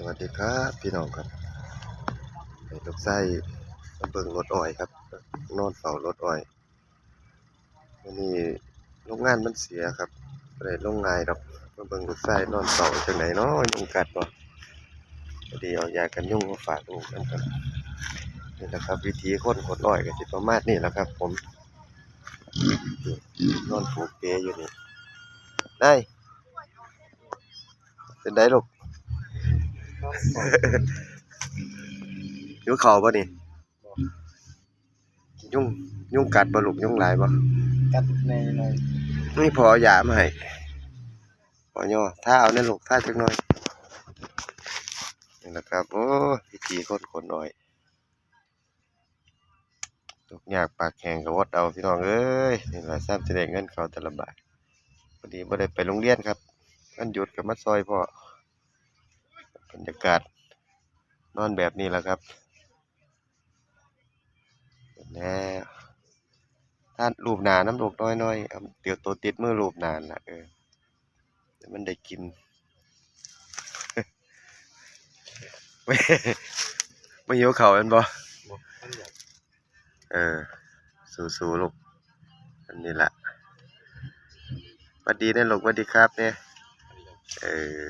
สวัสดีครับพี่น้องครับไอ้ลูกไส้เบิ่งรถอ้อยครับ นอนเฝ้ารถอ้อยวันนี้โรงงานมันเสียครับบ่ได้ลงงายดอกมาเบิ่งลูกไส้นอนเฝ้าจังไหนเนาะยุงกัดบ่พอดีเอายากันยุงมาฝากลูกนํครับนี่แหละครับ วิธีคนขนอ้อยก็สิประมาณนี้แหละครับ ผมนอนผูกเปยอยู่นี่ได้เป็นได้ลูก หิวข้าวบ่นี่ยุ่งยุ่งกัดบ่ลูกยุ่งหลายบ่กัดในในนี่พอเอายามาให้พอย่อถ้าเอาในลูกถ้าจักหน่อยนี่แหละครับ โอ้พิธีคนคนน้อยตกยากปากแข็งก็วดเอาพี่น้องเอ้ยนี่ล่ะซ้ำสิได้เงินเขาแต่ละบาทพอดีบ่ได้ไปโรงเรียนครับวันหยุดก็มาซอยพ่อบ รรยากาศนอนแบบนี้แหละครับแน่ถ้ารูปหนาน้ำลูกน้อยๆเดี๋ยวตัวติดมือรูปนานละเออมันได้กินไม่ไม่หิวเขาวแม่นบ่บอกมันอยากเออ สู้ๆลูกอันนี้ละสวัสดีนะลูกสวัสดีครับเนี่ยเออ